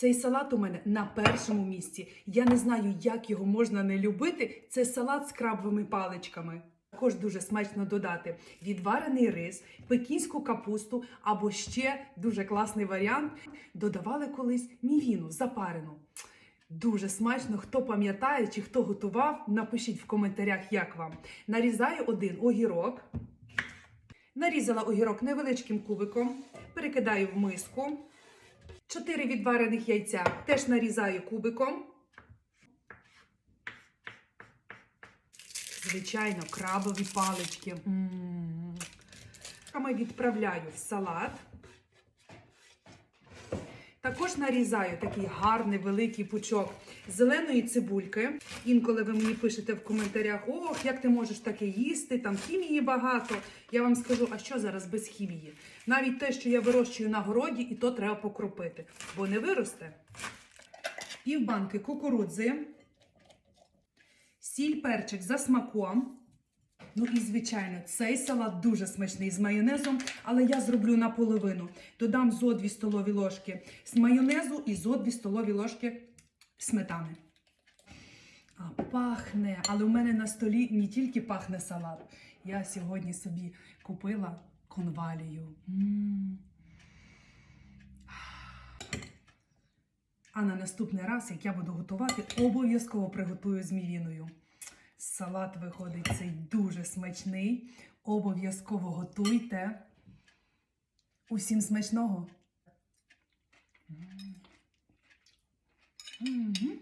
Цей салат у мене на першому місці. Я не знаю, як його можна не любити. Це салат з крабовими паличками. Також дуже смачно додати відварений рис, пекінську капусту або ще дуже класний варіант. Додавали колись мівіну запарену. Дуже смачно. Хто пам'ятає чи хто готував, напишіть в коментарях, як вам. Нарізаю один огірок. Нарізала огірок невеличким кубиком, перекидаю в миску. Чотири відварених яйця теж нарізаю кубиком. Звичайно, крабові палички. М. Ми відправляю в салат. Також нарізаю такий гарний великий пучок зеленої цибульки. Інколи ви мені пишете в коментарях: ох, як ти можеш таке їсти, там хімії багато. Я вам скажу, а що зараз без хімії? Навіть те, що я вирощую на городі, і то треба покропити, бо не виросте. Півбанки кукурудзи, сіль перчик за смаком. Ну і звичайно, цей салат дуже смачний з майонезом, але я зроблю наполовину. Додам зо 2 столові ложки з майонезу і зо 2 столові ложки сметани. А пахне, але у мене на столі не тільки пахне салат. Я сьогодні собі купила конвалію. М. А на наступний раз, як я буду готувати, обов'язково приготую з мівіною. Салат виходить цей дуже смачний. Обов'язково готуйте. Усім смачного. Мгм.